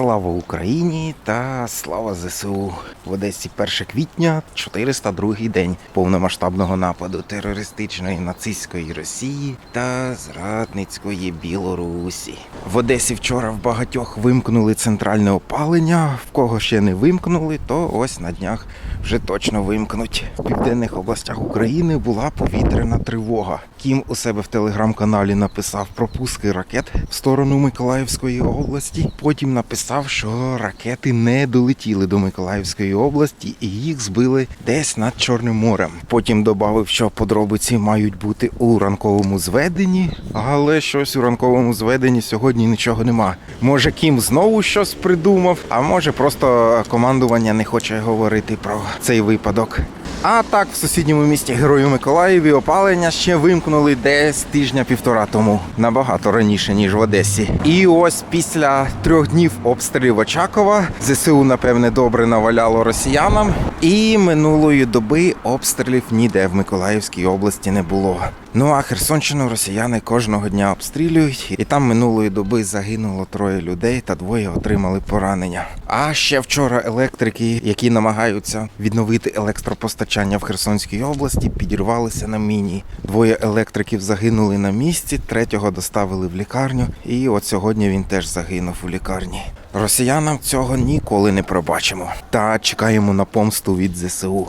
Слава Україні та слава ЗСУ в Одесі 1 квітня, 402 день повномасштабного нападу терористичної нацистської Росії та зрадницької Білорусі. В Одесі вчора в багатьох вимкнули центральне опалення. В кого ще не вимкнули, то ось на днях вже точно вимкнуть. В південних областях України була повітряна тривога. Кім у себе в телеграм-каналі написав про пуски ракет в сторону Миколаївської області. Потім написав, що ракети не долетіли до Миколаївської області і їх збили десь над Чорним морем. Потім додав, що подробиці мають бути у ранковому зведенні, але щось у ранковому зведенні сьогодні нічого нема. Може, Кім знову щось придумав, а може просто командування не хоче говорити про цей випадок. А так, в сусідньому місті Герою Миколаєві опалення ще вимкнули десь тижня-півтора тому, набагато раніше ніж в Одесі. І ось після трьох днів обстрілів Очакова ЗСУ, напевне, добре наваляло росіянам. І минулої доби обстрілів ніде в Миколаївській області не було. Ну а Херсонщину росіяни кожного дня обстрілюють, і там минулої доби загинуло троє людей та двоє отримали поранення. А ще вчора електрики, які намагаються відновити електропостачання в Херсонській області, підірвалися на міні. Двоє електриків загинули на місці, третього доставили в лікарню, і от сьогодні він теж загинув у лікарні. Росіянам цього ніколи не пробачимо. Та чекаємо на помсту від ЗСУ.